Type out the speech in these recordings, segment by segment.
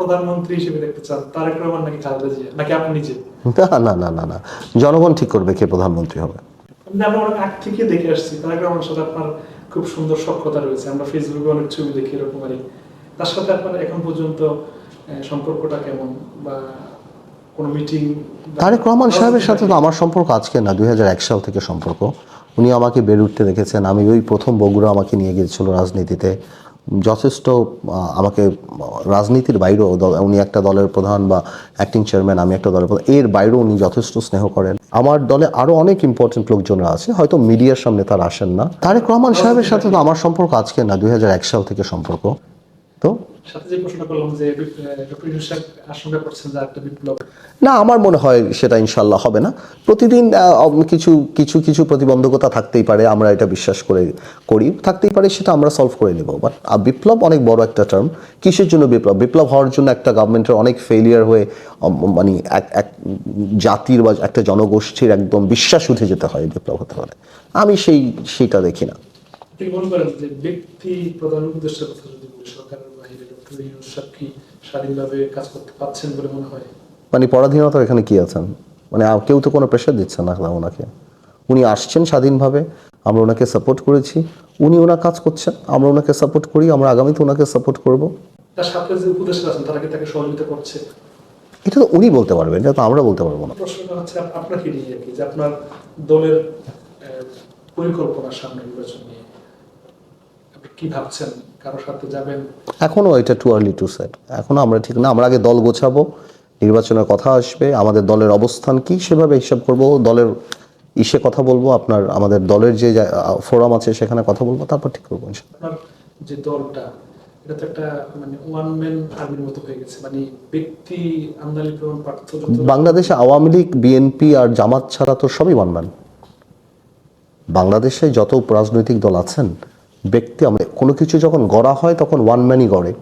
প্রধানমন্ত্রী হিসেবে দেখতে চান তারেক রহমান নাকি খালেদা জিয়া? নাকি আপনি নিজে? না না না না না। জনগণ ঠিক করবে কে প্রধানমন্ত্রী হবে। আমরা অনেক আগ থেকে দেখে আসছি তারেক রহমানের সাথে আপনার খুব সুন্দর সক্ষতা রয়েছে। আমরা ফেসবুকে অনেক ছবি দেখি এরকম আর তার সাথে আপনার এখন পর্যন্ত সম্পর্কটা কেমন? বা কোনো মিটিং তারেক রহমান সাহেবের সাথে তো আমার সম্পর্ক আজকে না দুই সাল থেকে সম্পর্ক। উনি আমাকে বেড়ে উঠতে দেখেছেন। আমি ওই প্রথম বগুড়া আমাকে নিয়ে গিয়েছিল রাজনীতিতে। যথেষ্ট আমাকে রাজনীতির বাইরেও উনি একটা দলের প্রধান বা অ্যাক্টিং চেয়ারম্যান আমি একটা দলের প্রধান, এর বাইরেও উনি যথেষ্ট স্নেহ করেন। আমার দলে আরও অনেক ইম্পর্টেন্ট লোকজনরা আছে, হয়তো মিডিয়ার সামনে তারা আসেন না। তারেক রহমান সাহেবের সাথে তো আমার সম্পর্ক আজকে না, দুই সাল থেকে সম্পর্ক। তো সাথে যে প্রশ্নটা করলাম যে ডক্টর ইউনুস সাহেব আশঙ্কা করছেন যে একটা বিপ্লব। না আমার মনে হয় সেটা ইনশাল্লাহ হবে না। প্রতিদিন কিছু কিছু কিছু প্রতিবন্ধকতা থাকতেই পারে আমরা এটা বিশ্বাস করে করি। থাকতেই পারে সেটা আমরা সলভ করে নেব। বাট বিপ্লব অনেক বড় একটা টার্ম কিসের জন্য বিপ্লব? বিপ্লব হওয়ার জন্য একটা গভর্নমেন্টের অনেক ফেলিয়ার হয়ে মানে এক এক জাতির বা একটা জনগোষ্ঠীর একদম বিশ্বাস উঠে যেতে হয় বিপ্লব হতে পারে আমি সেই সেইটা দেখি না। আপনি মনে করেন যে ব্যক্তি প্রধান উপদেষ্টার কথা যদি সরকারের সাহেব কি স্বাধীনভাবে কাজ করতে পারছেন বলে মনে হয়? মানে পরাধীনতার এখানে কি আছেন? মানে কেউ তো কোনো প্রেশার দিচ্ছে না ওনাকে। উনি আসছেন স্বাধীনভাবে আমরা ওনাকে সাপোর্ট করেছি। উনি ওনার কাজ করছেন আমরা ওনাকে সাপোর্ট করি আমরা আগামীতে ওনাকে সাপোর্ট করব। তার সাথে যে উপদেষ্টা আছেন তারা কি তাকে সহযোগিতা করছে? এটা তো উনি বলতে পারবেন এটা তো আমরা বলতে পারব না। প্রশ্নটা হচ্ছে আপনাকে নিয়ে আর কি যে আপনার দলের সামনে নির্বাচন নিয়ে আপনি কি ভাবছেন? কারও সাথে যাবেন? এখনও এটা টু আর্লি টু সেট এখনও আমরা ঠিক না আমরা আগে দল গোছাবো নির্বাচনের কথা আসবে আমাদের দলের অবস্থান কি সেভাবে হিসাব করব দলের ইসে কথা বলব আপনার আমাদের দলের যে ফোরাম আছে সেখানে কথা বলব তারপর ঠিক করব যে দলটা এটা তো একটা মানে ওয়ান ম্যান আর্মির মতো হয়ে গেছে মানে ব্যক্তি আমদানি প্রমাণ পার্থ বাংলাদেশে আওয়ামী লীগ বিএনপি আর জামাত ছাড়া তো সবই মানবেন বাংলাদেশে যত রাজনৈতিক দল আছেন ব্যক্তি আমরা কোনো কিছু যখন গড়া হয়, তখন ওয়ান ম্যানই গড়ে।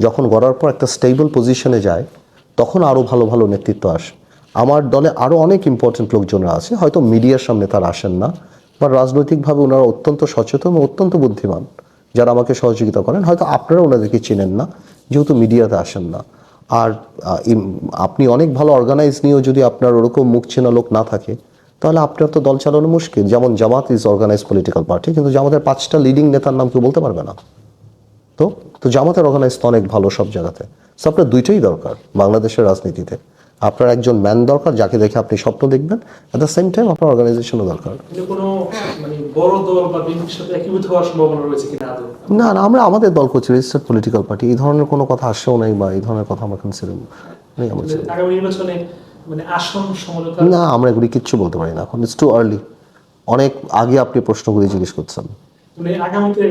যখন গড়ার পর একটা স্টেবল পজিশনে যায়, তখন আরও ভালো ভালো নেতৃত্ব আসে। আমার দলে আরও অনেক ইম্পর্টেন্ট লোকজনরা আছে, হয়তো মিডিয়ার সামনে তারা আসেন না বা রাজনৈতিকভাবে ওনারা অত্যন্ত সচেতন ও অত্যন্ত বুদ্ধিমান। যারা আমাকে সহযোগিতা করেন, হয়তো আপনারা ওনাদেরকে চিনেন না, যেহেতু মিডিয়াতে আসেন না। আর আপনি অনেক ভালো অর্গানাইজ নিয়েও যদি আপনার ওরকম মুখ চেনা লোক না থাকে তাহলে আপনার তো দল চালানো মুশকিল। যেমন Jamaat is organise political party কিন্তু জামাতের পাঁচটা লিডিং নেতার নাম কেউ বলতে পারবে না। তো তো জামাতের অর্গানাইজ তো অনেক ভালো সব জায়গাতে। সো আপনার দুইটাই দরকার বাংলাদেশের রাজনীতিতে। আপনার একজন ম্যান দরকার যাকে দেখে আপনি স্বপ্ন দেখবেন। অ্যাট দ্য সেম টাইম আপনার অর্গানাইজেশনও দরকার। মানে না না আমরা আমাদের দল করছি রেজিস্টার্ড পলিটিক্যাল পার্টি এই ধরনের কোনো কথা আসেও নাই বা এই ধরনের কথা আমরা কনসিডার নেই আমার নির্বাচনে মানে আসন সমঝোতা না আমরা এগুলি কিচ্ছু বলতে পারি না। এখন ইটস টু আর্লি অনেক আগে আপনি প্রশ্নগুলি জিজ্ঞেস করছেন। মানে আগামীতে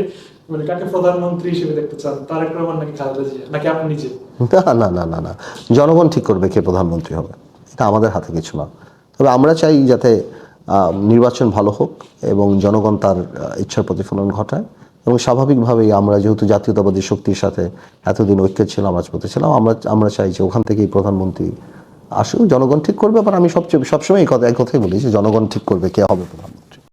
মানে কাকে প্রধানমন্ত্রী হিসেবে দেখতে চান? তারেক রহমান নাকি খালেদা জিয়া? নাকি আপনি নিজে? না না না না না। জনগণ ঠিক করবে কে প্রধানমন্ত্রী হবে। এটা আমাদের হাতে কিছু না। তবে আমরা চাই যাতে নির্বাচন ভালো হোক এবং জনগণ তার ইচ্ছার প্রতিফলন ঘটায়। এবং স্বাভাবিকভাবেই আমরা যেহেতু জাতীয়তাবাদী শক্তির সাথে এতদিন ঐক্য ছিলাম রাজপথে ছিলাম আমরা আমরা চাই যে ওখান থেকেই প্রধানমন্ত্রী আসুক, জনগণ ঠিক করবে, আবার আমি সবচেয়ে সবসময় এই কথা এক কথাই বলি যে জনগণ ঠিক করবে, কে হবে প্রধানমন্ত্রী?